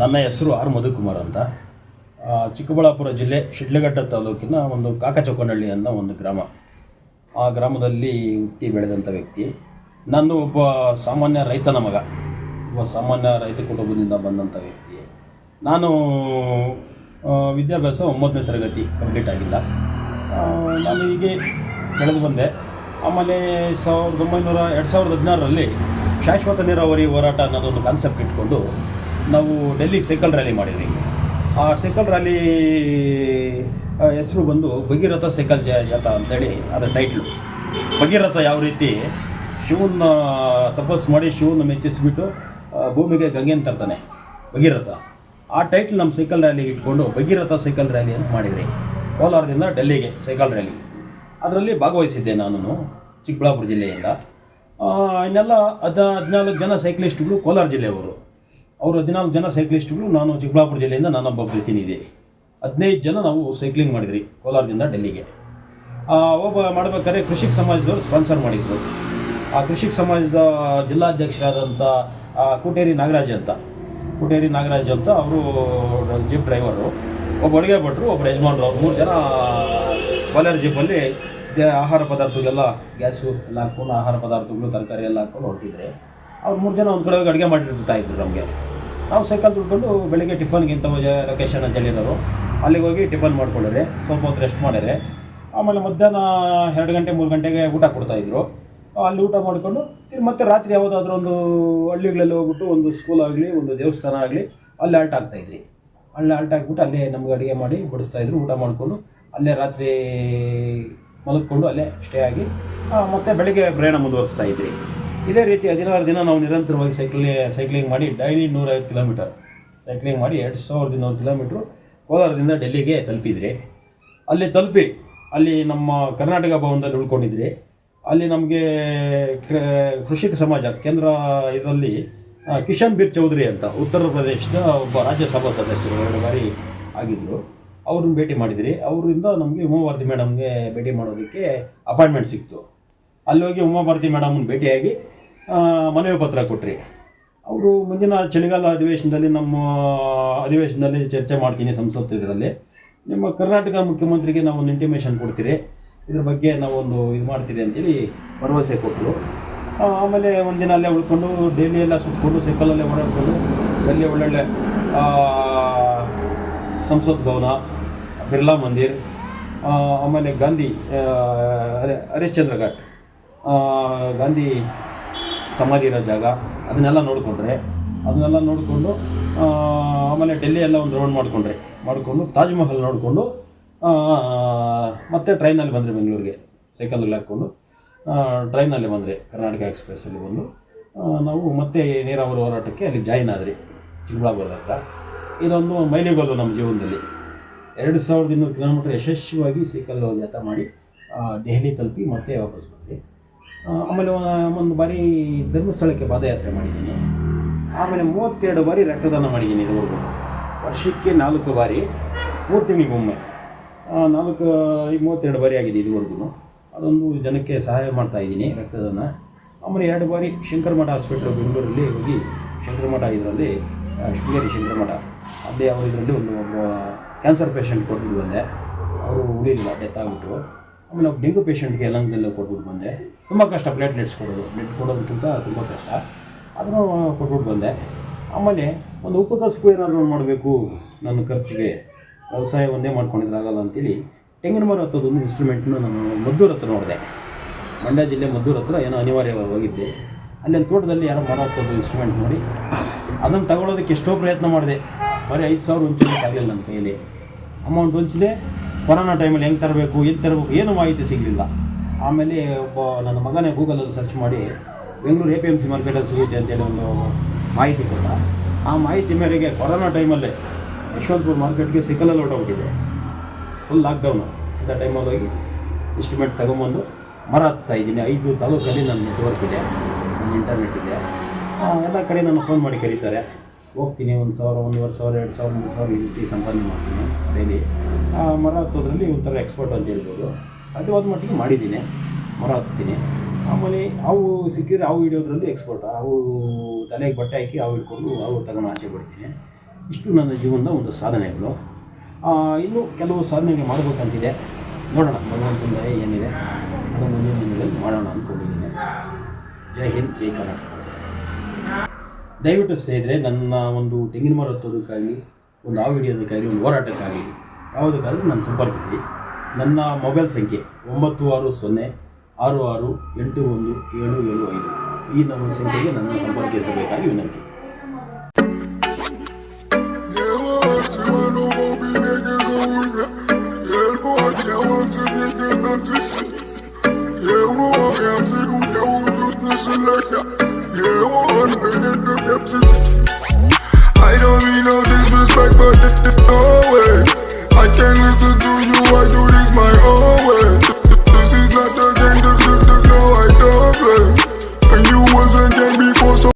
ನನ್ನ ಹೆಸರು ಆರ್ ಮಧುಕುಮಾರ್ ಅಂತ. ಚಿಕ್ಕಬಳ್ಳಾಪುರ ಜಿಲ್ಲೆ ಶಿಡ್ಲಘಟ್ಟ ತಾಲೂಕಿನ ಒಂದು ಕಾಕಚೊಕ್ಕನಹಳ್ಳಿ ಅನ್ನೋ ಒಂದು ಗ್ರಾಮ. ಆ ಗ್ರಾಮದಲ್ಲಿ ಹುಟ್ಟಿ ಬೆಳೆದಂಥ ವ್ಯಕ್ತಿ. ನಾನು ಒಬ್ಬ ಸಾಮಾನ್ಯ ರೈತನ ಮಗ. ಒಬ್ಬ ಸಾಮಾನ್ಯ ರೈತ ಕುಟುಂಬದಿಂದ ಬಂದಂಥ ವ್ಯಕ್ತಿ. ನಾನು ವಿದ್ಯಾಭ್ಯಾಸ ಒಂಬತ್ತನೇ ತರಗತಿ ಕಂಪ್ಲೀಟ್ ಆಗಿಲ್ಲ. ನಾನು ಹೀಗೆ ಬೆಳೆದು ಬಂದೆ. ಆಮೇಲೆ ಸಾವಿರದ ಒಂಬೈನೂರ, ಎರಡು ಸಾವಿರದ ಹದಿನಾರರಲ್ಲಿ ಶಾಶ್ವತ ನೀರಾವರಿ ಹೋರಾಟ ಅನ್ನೋದೊಂದು ಕಾನ್ಸೆಪ್ಟ್ ಇಟ್ಕೊಂಡು ನಾವು ಡೆಲ್ಲಿ ಸೈಕಲ್ ರ್ಯಾಲಿ ಮಾಡಿದ್ವಿ. ಆ ಸೈಕಲ್ ರ್ಯಾಲಿ ಹೆಸರು ಬಂದು ಭಗೀರಥ ಸೈಕಲ್ ಜಾತ ಅಂತೇಳಿ ಅದರ ಟೈಟ್ಲು. ಭಗೀರಥ ಯಾವ ರೀತಿ? ಶಿವನ ತಪಸ್ಸು ಮಾಡಿ ಶಿವನ ಮೆಚ್ಚಿಸ್ಬಿಟ್ಟು ಭೂಮಿಗೆ ಗಂಗೆನ ತರ್ತಾನೆ ಭಗೀರಥ. ಆ ಟೈಟ್ಲ್ ನಮ್ಮ ಸೈಕಲ್ ರ್ಯಾಲಿಗೆ ಇಟ್ಕೊಂಡು ಭಗೀರಥ ಸೈಕಲ್ ರ್ಯಾಲಿ ಅಂತ ಮಾಡಿದ್ರಿ. ಕೋಲಾರದಿಂದ ಡೆಲ್ಲಿಗೆ ಸೈಕಲ್ ರ್ಯಾಲಿ. ಅದರಲ್ಲಿ ಭಾಗವಹಿಸಿದ್ದೆ ನಾನು ಚಿಕ್ಕಬಳ್ಳಾಪುರ ಜಿಲ್ಲೆಯಿಂದ. ಇನ್ನೆಲ್ಲ ಹದ ಹದಿನಾಲ್ಕು ಜನ ಸೈಕ್ಲಿಸ್ಟ್ಗಳು ಕೋಲಾರ ಜಿಲ್ಲೆಯವರು. ಅವರು ಹದಿನಾಲ್ಕು ಜನ ಸೈಕ್ಲಿಸ್ಟ್ಗಳು ನಾನು ಚಿಕ್ಕಬಳ್ಳಾಪುರ ಜಿಲ್ಲೆಯಿಂದ ನಾನೊಬ್ಬ ಪ್ರತಿನಿಧಿ. ಹದಿನೈದು ಜನ ನಾವು ಸೈಕ್ಲಿಂಗ್ ಮಾಡಿದ್ರಿ, ಕೋಲಾರದಿಂದ ಡೆಲ್ಲಿಗೆ. ಒಬ್ಬ ಮಾಡಬೇಕಾದ್ರೆ ಕೃಷಿ ಸಮಾಜದವರು ಸ್ಪಾನ್ಸರ್ ಮಾಡಿದ್ರು. ಆ ಕೃಷಿ ಸಮಾಜದ ಜಿಲ್ಲಾಧ್ಯಕ್ಷರಾದಂಥ ಕೂಟೇರಿ ನಾಗರಾಜ್ ಅಂತ. ಕೋಟೇರಿ ನಾಗರಾಜ್ ಅಂತ ಅವರು ಜೀಪ್ ಡ್ರೈವರು ಒಬ್ಬ ಅಡುಗೆ ಭಟ್ರು ಒಬ್ಬರು ಯಜಮಾನ್ರು, ಅವ್ರು ಮೂರು ಜನ ಬಾಲರ್ ಜೀಪಲ್ಲಿ ಆಹಾರ ಪದಾರ್ಥಗಳೆಲ್ಲ, ಗ್ಯಾಸು ಎಲ್ಲ ಹಾಕ್ಕೊಂಡು, ಆಹಾರ ಪದಾರ್ಥಗಳು, ತರಕಾರಿ ಎಲ್ಲ ಹಾಕ್ಕೊಂಡು ಹೊರಟಿದ್ರೆ. ಅವ್ರು ಮೂರು ಜನ ಒಂದು ಕಡೆ ಅಡುಗೆ ಮಾಡಿರ್ತಾ ಇದ್ರು ನಮಗೆ. ನಾವು ಸೈಕಲ್ ದುಡ್ಕೊಂಡು ಬೆಳಿಗ್ಗೆ ಟಿಫನ್ಗೆ ಇಂಥ ಲೊಕೇಶನ್ ಅಂತ ಹೇಳಿರೋರು. ಅಲ್ಲಿಗೆ ಹೋಗಿ ಟಿಫನ್ ಮಾಡ್ಕೊಳ್ಳಿರಿ ಸ್ವಲ್ಪ ಹೊತ್ತು ರೆಸ್ಟ್ ಮಾಡಿರಿ ಆಮೇಲೆ ಮಧ್ಯಾಹ್ನ ಎರಡು ಗಂಟೆ, ಮೂರು ಗಂಟೆಗೆ ಊಟ ಕೊಡ್ತಾಯಿದ್ರು ಅಲ್ಲಿ ಊಟ ಮಾಡಿಕೊಂಡು ಮತ್ತೆ ರಾತ್ರಿ ಯಾವುದಾದ್ರೂ ಒಂದು ಹಳ್ಳಿಗಳಲ್ಲಿ ಹೋಗ್ಬಿಟ್ಟು ಒಂದು ಸ್ಕೂಲ್ ಆಗಲಿ, ಒಂದು ದೇವಸ್ಥಾನ ಆಗಲಿ, ಅಲ್ಲಿ ಆಲ್ಟ್ ಆಗ್ತಾಯಿದ್ರಿ ಅಲ್ಲಿ ಆಲ್ಟ್ ಆಗಿಬಿಟ್ಟು ಅಲ್ಲೇ ನಮ್ಗೆ ಅಡುಗೆ ಮಾಡಿ ಬಡಿಸ್ತಾಯಿದ್ರು ಊಟ ಮಾಡಿಕೊಂಡು ಅಲ್ಲೇ ರಾತ್ರಿ ಮಲಗಿಕೊಂಡು ಅಲ್ಲೇ ಸ್ಟೇ ಆಗಿ ಮತ್ತೆ ಬೆಳಗ್ಗೆ ಪ್ರಯಾಣ ಮುಂದುವರಿಸ್ತಾ ಇದ್ರಿ ಇದೇ ರೀತಿ ಹದಿನಾರು ದಿನ ನಾವು ನಿರಂತರವಾಗಿ ಸೈಕ್ಲಿ ಸೈಕ್ಲಿಂಗ್ ಮಾಡಿ ಡೈಲಿ ನೂರೈವತ್ತು ಕಿಲೋಮೀಟರ್ ಸೈಕ್ಲಿಂಗ್ ಮಾಡಿ ಎರಡು ಸಾವಿರದ ಇನ್ನೂರು ಕಿಲೋಮೀಟ್ರು ಕೋಲಾರದಿಂದ ಡೆಲ್ಲಿಗೆ ತಲುಪಿದ್ರಿ, ಅಲ್ಲಿ ತಲುಪಿ, ಅಲ್ಲಿ ನಮ್ಮ ಕರ್ನಾಟಕ ಭವನದಲ್ಲಿ ಉಳ್ಕೊಂಡಿದ್ರಿ, ಅಲ್ಲಿ ನಮಗೆ ಕೃಷಿಕ ಸಮಾಜ, ಕೇಂದ್ರ ಇದರಲ್ಲಿ ಕಿಶನ್ ಬೀರ್ ಚೌಧರಿ ಅಂತ ಉತ್ತರ ಪ್ರದೇಶದ ಒಬ್ಬ ರಾಜ್ಯಸಭಾ ಸದಸ್ಯರು ಎರಡು ಬಾರಿ ಆಗಿದ್ದರು ಅವ್ರನ್ನ ಭೇಟಿ ಮಾಡಿದ್ರಿ, ಅವರಿಂದ ನಮಗೆ ಉಮಾಭಾರತಿ ಮೇಡಮ್ಗೆ ಭೇಟಿ ಮಾಡೋದಕ್ಕೆ ಅಪಾಯಿಂಟ್ಮೆಂಟ್ ಸಿಕ್ತು. ಅಲ್ಲಿ ಹೋಗಿ ಉಮಾಭಾರತಿ ಮೇಡಮ್ನ ಭೇಟಿಯಾಗಿ ಮನವಿ ಪತ್ರ ಕೊಟ್ರಿ. ಅವರು ಮುಂದಿನ ಚಳಿಗಾಲ ಅಧಿವೇಶನದಲ್ಲಿ ನಮ್ಮ ಅಧಿವೇಶನದಲ್ಲಿ ಚರ್ಚೆ ಮಾಡ್ತೀನಿ ಸಂಸತ್ತು ಇದರಲ್ಲಿ. ನಿಮ್ಮ ಕರ್ನಾಟಕ ಮುಖ್ಯಮಂತ್ರಿಗೆ ನಾವು ಒಂದು ಇಂಟಿಮೇಷನ್ ಕೊಡ್ತೀರಿ. ಇದ್ರ ಬಗ್ಗೆ ನಾವೊಂದು ಇದು ಮಾಡ್ತೀರಿ ಅಂತೇಳಿ ಭರವಸೆ ಕೊಟ್ಟರು. ಆಮೇಲೆ ಒಂದಿನ ಅಲ್ಲೇ ಉಳ್ಕೊಂಡು ಡೈಲಿ ಎಲ್ಲ ಸುತ್ತಕೊಂಡು ಸೈಕಲಲ್ಲೇ ಓಡಾಡ್ಕೊಂಡು ಅಲ್ಲಿ ಒಳ್ಳೊಳ್ಳೆ ಸಂಸತ್ ಭವನ, ಬಿರ್ಲಾ ಮಂದಿರ್ ಆಮೇಲೆ ಗಾಂಧಿ ಹರಿಶ್ಚಂದ್ರ ಘಾಟ್ ಗಾಂಧಿ ಸಮಾಧಿ ಇರೋ ಜಾಗ ಅದನ್ನೆಲ್ಲ ನೋಡಿಕೊಂಡ್ರೆ ಅದನ್ನೆಲ್ಲ ನೋಡಿಕೊಂಡು ಆಮೇಲೆ ಡೆಲ್ಲಿ ಎಲ್ಲ ಒಂದು ರೌಂಡ್ ಮಾಡಿಕೊಂಡ್ರೆ ಮಾಡಿಕೊಂಡು ತಾಜ್ ಮಹಲ್ ನೋಡಿಕೊಂಡು ಮತ್ತೆ ಟ್ರೈನಲ್ಲಿ ಬಂದರೆ ಬೆಂಗಳೂರಿಗೆ ಸೈಕಲಲ್ಲಿ ಹಾಕ್ಕೊಂಡು ಟ್ರೈನಲ್ಲಿ ಬಂದರೆ ಕರ್ನಾಟಕ ಎಕ್ಸ್ಪ್ರೆಸ್ಸಲ್ಲಿ ಬಂದು ನಾವು ಮತ್ತೆ ನೀರಾವರಿ ಹೋರಾಟಕ್ಕೆ ಅಲ್ಲಿ ಜಾಯಿನ್ ಆದ್ರಿ ಚಿಕ್ಕಬಳ್ಳಾಪುರ ಹತ್ರ. ಇದೊಂದು ಮೈಲಿಗಲ್ಲು ನಮ್ಮ ಜೀವನದಲ್ಲಿ. ಎರಡು ಸಾವಿರದ ಇನ್ನೂರು ಕಿಲೋಮೀಟ್ರ್ ಯಶಸ್ವಿಯಾಗಿ ಸೈಕಲ್ ಜಾಥಾ ಮಾಡಿ ದೆಹಲಿ ತಲುಪಿ ಮತ್ತೆ ವಾಪಸ್ ಆ, ಆಮೇಲೆ ಒಂದು ಬಾರಿ ಧರ್ಮಸ್ಥಳಕ್ಕೆ ಪಾದಯಾತ್ರೆ ಮಾಡಿದ್ದೀನಿ. ಆಮೇಲೆ ಮೂವತ್ತೆರಡು ಬಾರಿ ರಕ್ತದಾನ ಮಾಡಿದ್ದೀನಿ ಇದುವರೆಗೂ. ವರ್ಷಕ್ಕೆ ನಾಲ್ಕು ಬಾರಿ, ಮೂರು ತಿಂಗಳಿಗೊಮ್ಮೆ. ನಾಲ್ಕು ಈಗ ಮೂವತ್ತೆರಡು ಬಾರಿ ಆಗಿದೆ ಇದುವರೆಗೂ. ಅದೊಂದು ಜನಕ್ಕೆ ಸಹಾಯ ಮಾಡ್ತಾ ಇದ್ದೀನಿ ರಕ್ತದಾನ. ಆಮೇಲೆ ಎರಡು ಬಾರಿ ಶಂಕರಮಠ ಹಾಸ್ಪಿಟ್ಲು ಬೆಂಗಳೂರಲ್ಲಿ ಹೋಗಿ ಶಂಕರಮಠ ಇದರಲ್ಲಿ ಶೃಂಗೇರಿ ಶಂಕರಮಠ. ಅದೇ ಅವ್ರ ಇದರಲ್ಲಿ ಒಂದು ಒಬ್ಬ ಕ್ಯಾನ್ಸರ್ ಪೇಷಂಟ್ ಕೊಟ್ಟು ಬಂದೆ ಅವರು ಉಳಿಲಿಲ್ಲ ಡೆತ್ ಆಗಿಬಿಟ್ರು. ಆಮೇಲೆ ಒಬ್ಬ ಡೆಂಗು ಪೇಷಂಟ್ಗೆ ಲಂಗ್ದಲ್ಲಿ ಕೊಟ್ಬಿಟ್ಟು ಬಂದೆ. ತುಂಬ ಕಷ್ಟ ಪ್ಲೇಟ್ಲೆಟ್ಸ್ ಕೊಡೋದು. ಬ್ಲಡ್ ಕೊಡೋದಕ್ಕಿಂತ ತುಂಬ ಕಷ್ಟ. ಅದನ್ನು ಕೊಟ್ಬಿಟ್ಟು ಬಂದೆ. ಆಮೇಲೆ ಒಂದು ಉಪಕಸಬು ಏನಾದರೂ ಮಾಡಬೇಕು ನನ್ನ ಖರ್ಚಿಗೆ. ವ್ಯವಸಾಯ ಒಂದೇ ಮಾಡ್ಕೊಂಡಿದ್ರೆ ಆಗಲ್ಲ ಅಂತೇಳಿ ತೆಂಗಿನ ಮರ ಹತ್ತೋದೊಂದು ಇನ್ಸ್ಟ್ರೂಮೆಂಟ್ನ ನಾನು ಮದ್ದೂರ್ ಹತ್ರ ನೋಡಿದೆ. ಮಂಡ್ಯ ಜಿಲ್ಲೆ ಮದ್ದೂರ್ ಹತ್ರ ಏನೋ ಅನಿವಾರ್ಯವಾಗಿ ಹೋಗಿದ್ದೆ ಅಲ್ಲಿ ಒಂದು ತೋಟದಲ್ಲಿ ಯಾರೋ ಮರ ಹತ್ತೋದು ಇನ್ಸ್ಟ್ರೂಮೆಂಟ್ ನೋಡಿ ಅದನ್ನು ತಗೊಳ್ಳೋದಕ್ಕೆ ಎಷ್ಟೋ ಪ್ರಯತ್ನ ಮಾಡಿದೆ. ಬರೀ ಐದು ಸಾವಿರ ಹೊಂಚೋದಕ್ಕೆ ಆಗಲಿಲ್ಲ ನನ್ನ ಕೈಯಲ್ಲಿ. ಅಮೌಂಟ್ ಹೊಂಚಿದೆ ಕೊರೋನಾ ಟೈಮಲ್ಲಿ ಹೆಂಗೆ ತರಬೇಕು, ಎಲ್ಲಿ ತರಬೇಕು, ಏನೂ ಮಾಹಿತಿ ಸಿಗಲಿಲ್ಲ. ಆಮೇಲೆ ಒಬ್ಬ ನನ್ನ ಮಗನೇ ಗೂಗಲಲ್ಲಿ ಸರ್ಚ್ ಮಾಡಿ, Bengaluru A P M C ಮಾರ್ಕೆಟಲ್ಲಿ ಸಿಗುತ್ತೆ ಅಂತೇಳಿ ಒಂದು ಮಾಹಿತಿ ಕೊಟ್ಟ. ಆ ಮಾಹಿತಿ ಮೇರೆಗೆ ಕೊರೋನಾ ಟೈಮಲ್ಲೇ ಯಶವಂತಪುರ ಮಾರ್ಕೆಟ್ಗೆ ಸಿಕ್ಕಲಲ್ಲಿ ಹೊರಟೋಗ್ಬಿಟ್ಟಿದೆ. ಫುಲ್ ಲಾಕ್ಡೌನು ಅಂಥ ಟೈಮಲ್ಲಿ ಹೋಗಿ ಇಸ್ಟಿಮೇಟ್ ತಗೊಂಬಂದು ಮರ ಹತ್ತಾ ಇದ್ದೀನಿ. ಐದು ತಾಲೂಕಲ್ಲಿ ನನ್ನ ನೆಟ್ವರ್ಕ್ ಇದೆ, ನನ್ನ ಇಂಟರ್ನೆಟ್ ಇದೆ. ಎಲ್ಲ ಕಡೆ ನನ್ನ ಫೋನ್ ಮಾಡಿ ಕರೀತಾರೆ. ಹೋಗ್ತೀನಿ, ಒಂದು ಸಾವಿರ, ಒಂದೂವರೆ ಸಾವಿರ, ಎರಡು ಸಾವಿರ, ಮೂರು ಸಾವಿರ ಈ ರೀತಿ ಸಂಪಾದನೆ ಮಾಡ್ತೀನಿ ಡೈಲಿ ಮರ ಹತ್ತೋದ್ರಲ್ಲಿ ಒಂಥರ ಎಕ್ಸ್ಪರ್ಟ್ ಅಂತ ಹೇಳ್ಬೋದು. ಸಾಧ್ಯವಾದ ಮಟ್ಟಿಗೆ ಮಾಡಿದ್ದೀನಿ. ಮರ ಹತ್ತೀನಿ ಆಮೇಲೆ ಅವು ಸಿಕ್ಕಿದ್ರೆ ಅವು ಹಿಡಿಯೋದ್ರಲ್ಲಿ ಎಕ್ಸ್ಪರ್ಟ್ ಅವು ತಲೆಗೆ ಬಟ್ಟೆ ಹಾಕಿ ಅವು ಹಿಡ್ಕೊಂಡು ಅವು ತಗೊಂಡು ಆಚೆ ಬಿಡ್ತೀನಿ ಇಷ್ಟು ನನ್ನ ಜೀವನದ ಒಂದು ಸಾಧನೆಗಳು. ಇನ್ನೂ ಕೆಲವು ಸಾಧನೆಗಳು ಮಾಡಬೇಕಂತಿದೆ. ನೋಡೋಣ ಭಗವಂತನ ದಯೆ ಏನಿದೆ. ಅದು ಮುಂದಿನ ದಿನಗಳಲ್ಲಿ ಮಾಡೋಣ ಅಂದ್ಕೊಂಡಿದ್ದೀನಿ. ಜೈ ಹಿಂದ್, ಜೈ ಕರ್ನಾಟಕ. ದಯವಿಟ್ಟು ಸ್ನೇಹಿತರೆ, ನನ್ನ ಒಂದು ತೆಂಗಿನ ಮರ ಹತ್ತೋದಕ್ಕಾಗಿ ಒಂದು ಹಾವು ಹಿಡಿಯೋದಕ್ಕಾಗಲಿ, ಒಂದು ಹೋರಾಟಕ್ಕಾಗಲಿ ಯಾವುದಕ್ಕಾದರೂ ನಾನು ಸಂಪರ್ಕಿಸಿ. ನನ್ನ ಮೊಬೈಲ್ ಸಂಖ್ಯೆ ಒಂಬತ್ತು ಆರು ಸೊನ್ನೆ ಆರು ಆರು ಎಂಟು ಒಂದು ಏಳು ಏಳು ಐದು. ಈ ನಮ್ಮ ಸಂಖ್ಯೆಗೆ ನನ್ನ ಸಂಪರ್ಕಿಸಬೇಕಾಗಿ ವಿನಂತಿ. I don't mean no disrespect, but